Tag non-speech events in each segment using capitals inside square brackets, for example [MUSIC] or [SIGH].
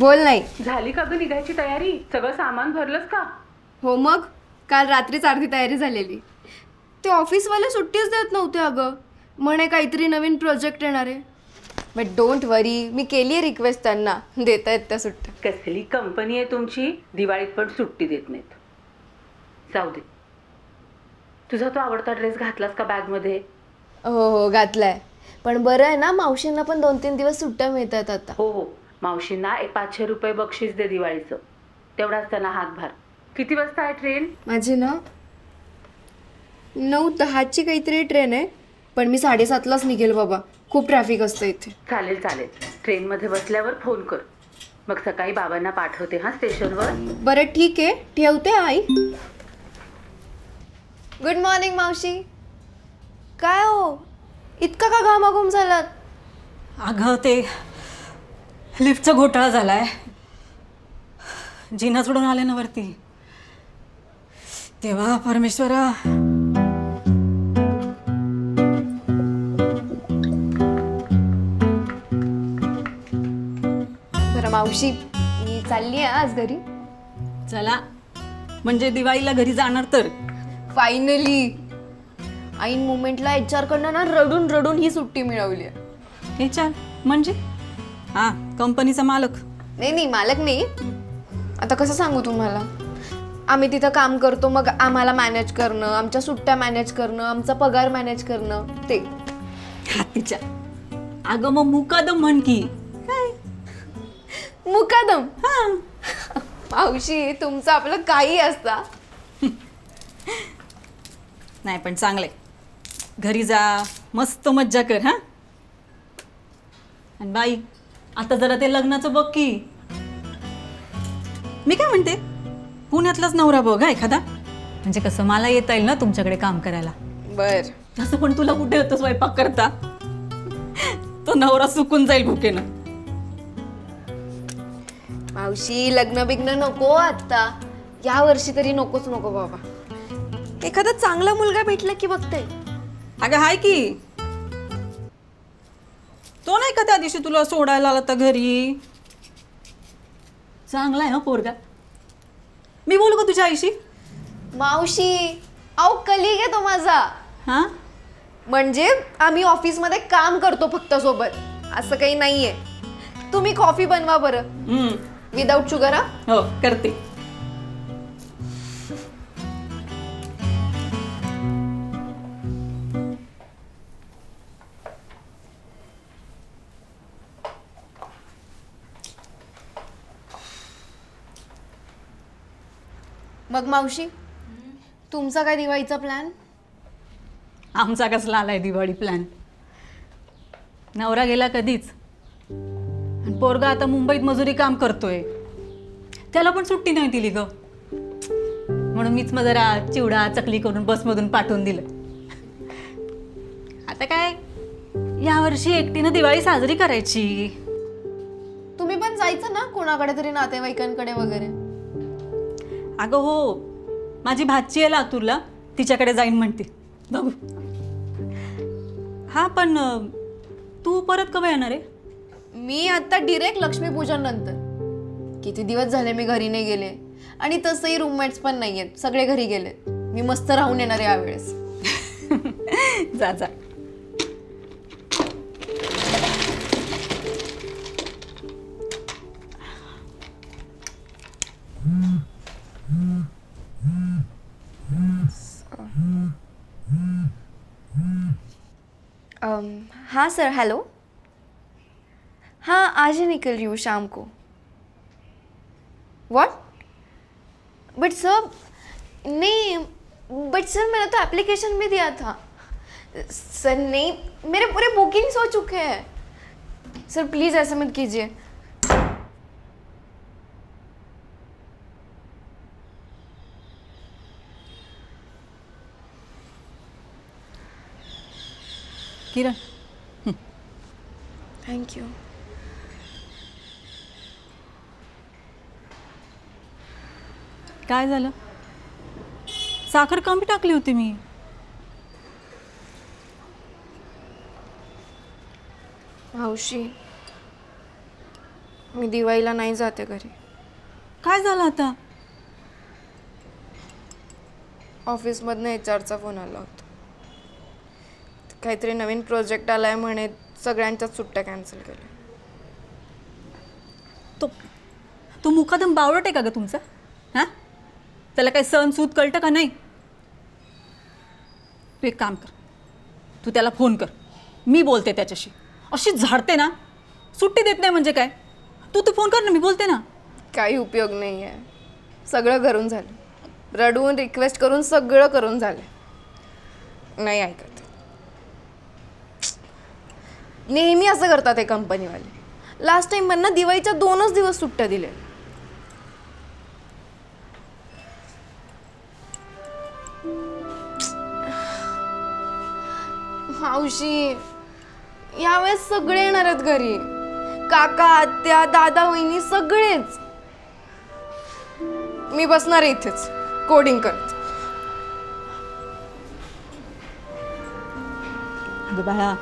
बोल नाही. झाली का ग निघायची तयारी? सगळं सामान भरलंस का? हो मग? काल रात्रीच अर्धी तयारी झालेली. ते ऑफिसवाले सुट्टीच देत नव्हते अगं. म्हणे काहीतरी नवीन प्रोजेक्ट येणार आहे. बट डोंट वरी मी केली आहे रिक्वेस्ट त्यांना. देत आहेत त्या सुट्ट्या. कसली कंपनी आहे तुमची? दिवाळीत पण सुट्टी देत नाहीत. जाऊ दे. तुझा तो आवडता ड्रेस घातलास का बॅगमध्ये हो हो घातलाय. पण बरं आहे ना मावशींना पण दोन तीन दिवस सुट्ट्या मिळतात आता. हो हो. मावशींना एक पाचशे रुपये बक्षीस दे दिवाळीचं. तेवढाच त्यांना हातभार. किती वाजता आहे ट्रेन माझी ना नऊ दहाची काहीतरी ट्रेन आहे पण मी साडेसातलाच निघेल बाबा. खूप ट्रॅफिक असतं इथे. चालेल चालेल. ट्रेनमध्ये बसल्यावर फोन कर. मग सकाळी बाबांना पाठवते हा स्टेशनवर बरं ठीक आहे. ठेवते आई. गुड मॉर्निंग मावशी. काय हो? इतका का घामाघूम झालात? अगं ते लिफ्टचा घोटाळा झालाय. जिना सोडून आले ना वरती. तेव्हा परमेश्वरा बरं मावशी मी चालली आहे आज घरी. चला. म्हणजे दिवाळीला घरी जाणार तर? फायनली ऐन मुमेंटला एच आर कडनं ना रडून रडून ही सुट्टी मिळवली आहे हे चाल म्हणजे? हा कंपनीचा मालक. नाही नाही मालक नाही. आता कसं सांगू तुम्हाला? आम्ही तिथं काम करतो मग आम्हाला मॅनेज करणं आमच्या सुट्ट्या मॅनेज करणं आमचा पगार मॅनेज करणं ते. हातीच्या. अगं मग मुकादम म्हण की. काय? मुकादम? हा. मावशी तुमचं आपलं काही असता. नाही पण चांगलंय. घरी जा मस्त मज्जा कर हा. आणि बाई आता जरा ते लग्नाचं बघ की. मी काय म्हणते? पुण्यातलाच नवरा बघ हा एखादा? म्हणजे कसं मला येता येईल ना तुमच्याकडे काम करायला. बर. तसं पण तुला कुठे होतं स्वयंपाक करता? तो नवरा सुकून जाईल भुकेनं. मावशी लग्न बिग्न नको आता या वर्षी तरी नकोच नको बाबा. एखादा चांगला मुलगा भेटला की बघते. अगं हाय की. तो नाही का त्या दिवशी तुला सोडायला आला तर घरी? चांगला आहे ना पोरगा. मी बोलू का तुझ्या आईशी? मावशी अहो कलिग आहे तो माझा. हा? म्हणजे आम्ही ऑफिसमध्ये काम करतो फक्त सोबत. असं काही नाहीये. तुम्ही कॉफी बनवा बरं. हम्म. विदाऊट शुगर हा? हो करते. मग मावशी तुमचा काय दिवाळीचा प्लॅन आमचा कसला आलाय दिवाळी प्लॅन नवरा गेला कधीच? आणि पोरगा आता मुंबईत मजुरी काम करतोय. त्याला पण सुट्टी नाही दिली ग. म्हणून मीच मग जरा चिवडा चकली करून बसमधून पाठवून दिलं. आता काय? यावर्षी एकटीनं दिवाळी साजरी करायची. तुम्ही पण जायचं ना कोणाकडे तरी नातेवाईकांकडे वगैरे? अगं हो माझी भाची आहे लातूरला तिच्याकडे जाईन म्हणते. बघू. हा पण अं, तू परत कवा येणार आहे? मी आता डिरेक्ट लक्ष्मीपूजन नंतर. किती दिवस झाले मी घरी नाही गेले. आणि तसंही रूममेट्स पण नाही आहेत सगळे घरी गेले मी मस्त राहून येणार आहे यावेळेस. [LAUGHS] जा जा. हाँ सर हेलो हाँ आज ही निकल रही हूँ शाम को। वॉट बट सर नहीं बट सर मैंने तो एप्लीकेशन भी दिया था। सर नहीं, मेरे पूरे बुकिंग्स हो चुके हैं। सर प्लीज़ ऐसा मत कीजिए। किरण थैंक यू काय झालं? साखर कमी टाकली होती मी. मावशी मी दिवाळीला नाही जाते घरी. काय झालं आता? ऑफिसमधनं एच आरचा फोन आला होता. काहीतरी नवीन प्रोजेक्ट आलाय म्हणे सगळ्यांच्याच सुट्ट्या कॅन्सल केल्या. तो तो मुखादम बावळट आहे का ग तुमचा? हां? त्याला काही सण सूत कळतं का नाही? तू एक काम कर. तू त्याला फोन कर. मी बोलते त्याच्याशी. अशी झाडते ना. सुट्टी देत नाही म्हणजे काय? तू तू फोन कर ना मी बोलते ना. काही उपयोग नाही आहे. सगळं करून झालं. रडवून रिक्वेस्ट करून सगळं करून झालं. नाही ऐकत नेहमी असं करतात हे कंपनीवाले लास्ट टाइम पण ना दिवाळीच्या दोनच दिवस सुट्ट्या दिले मावशी यावेळेस सगळे येणार आहेत घरी. काका आत्या दादा वहिनी सगळेच. मी बसणार आहे इथेच. कोडिंग करत. बाळा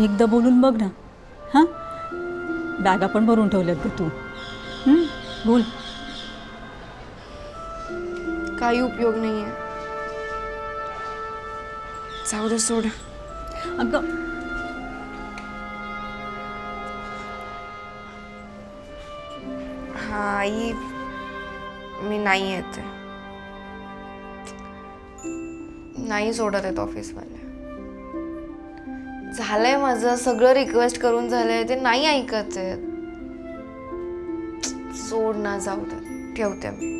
एकदा बोलून बघ ना. हां? बॅगा पण भरून ठेवल्यात ग तू. हं? बोल. काही उपयोग नाही आहे जाऊ दे सोड. अगं. हा आई मी नाही येते नाही सोडत आहेत ऑफिसवाले झालंय माझं सगळं रिक्वेस्ट करून झालंय ते नाही ऐकत आहेत. सोड ना जाऊ दे. ठेवते मी.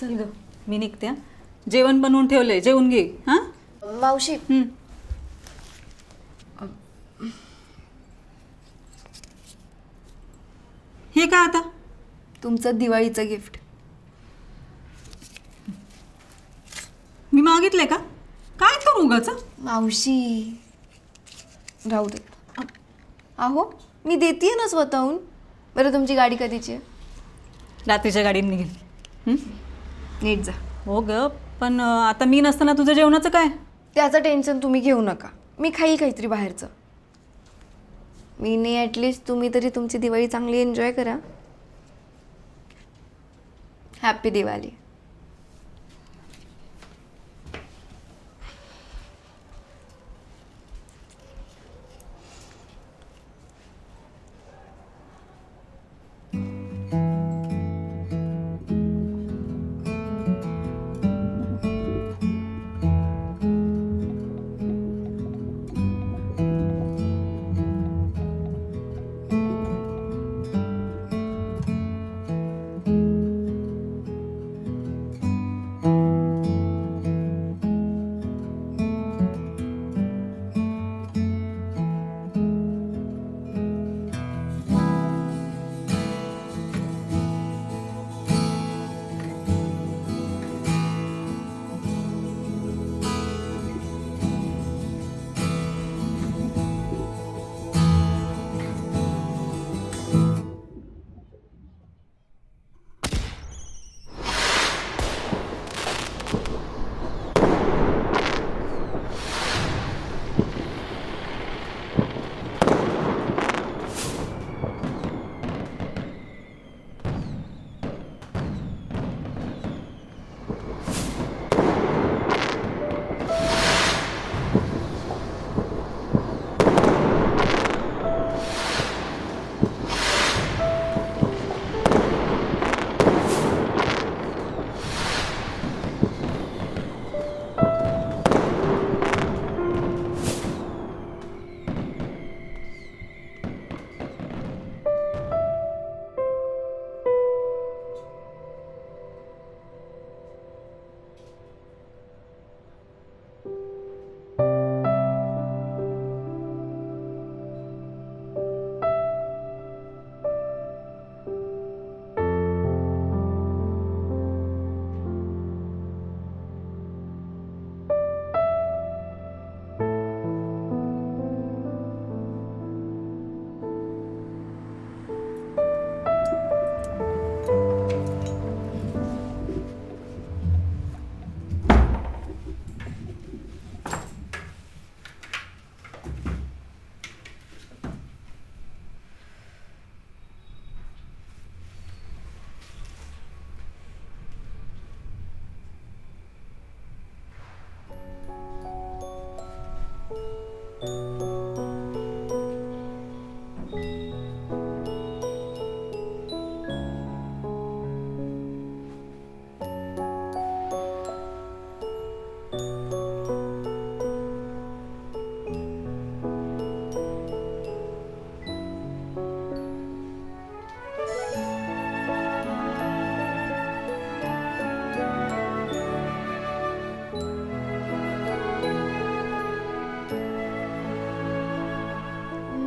चल ग मी निघते जेवण बनवून ठेवलंय जेवून घे हां? मावशी. हं. हे का आता? तुमचं दिवाळीचं गिफ्ट मी मागितलंय का? काय तो उगाच? मावशी. राहू दे. अहो मी देते ना स्वतःहून. बरं तुमची गाडी कधीची आहे? रात्रीच्या गाडीने निघेल. हं? नीट जा. हो ग पण अं, आता मी नसताना तुझं जेवणाचं काय? त्याचं टेन्शन तुम्ही घेऊ नका. मी खाईल काहीतरी बाहेरचं. मी नाही ॲटलिस्ट तुम्ही तरी तुमची दिवाळी चांगली एन्जॉय करा. हॅपी दिवाळी.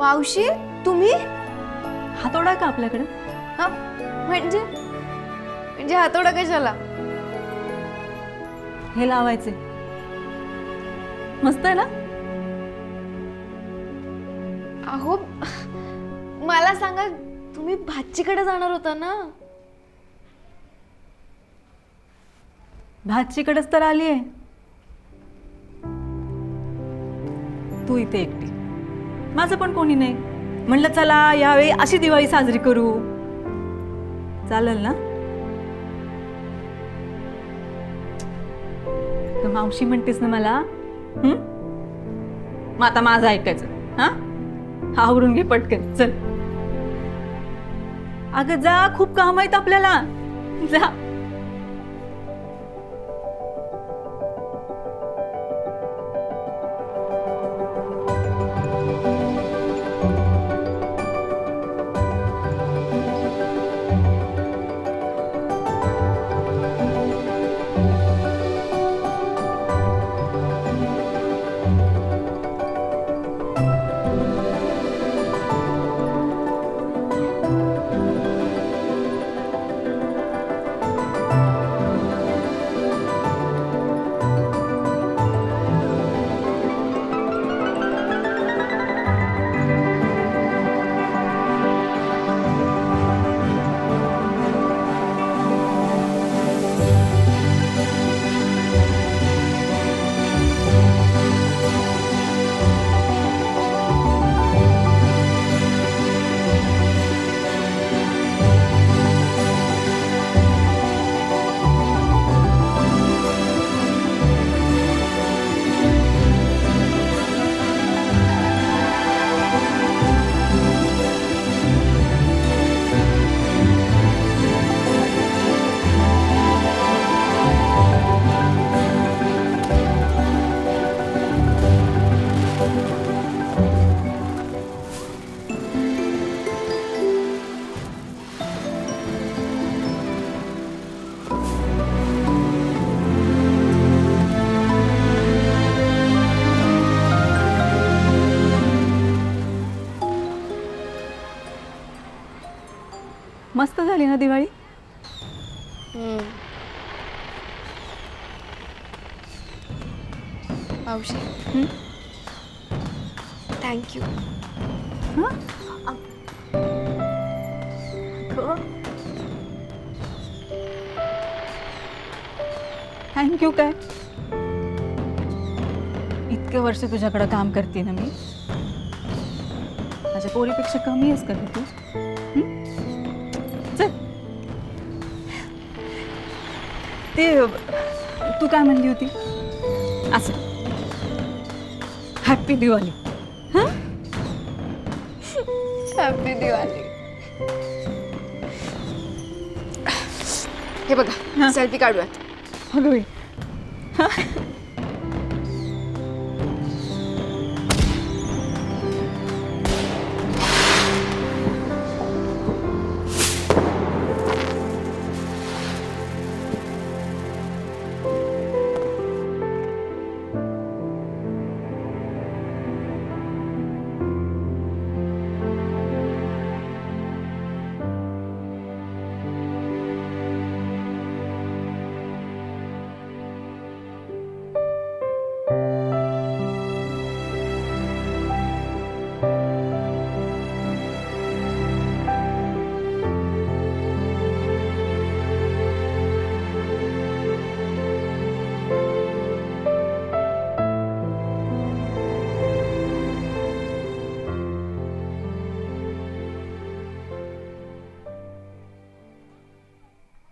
मावशी तुम्ही? हातोडा का आपल्याकडे? हा म्हणजे? म्हणजे हातोडा कशाला? हे लावायचे. मस्त आहे ना? अहो मला सांगा तुम्ही भाचीकडे जाणार होता ना? भाचीकडेच तर आली आहे तू इथे एकटी. माझं पण कोणी नाही. म्हणलं चला यावेळी अशी दिवाळी साजरी करू. चालेल ना? तर मावशी म्हणतेस ना मला हं? मग आता माझं ऐकायचं. हा? आवरून घे पटकन. चल. अगं जा. खूप काम आहेत आपल्याला. जा. झाली ना दिवाळी? मावशी. हं? थँक्यू थँक्यू काय? इतके वर्ष तुझ्याकडं काम करते ना मी. माझ्या पोरीपेक्षा कमी आहेस का तू? ते तू काय म्हणली होती? असं. हॅपी दिवाळी हां? हॅपी दिवाळी हे बघा सेल्फी काढूयात. अगं बाई.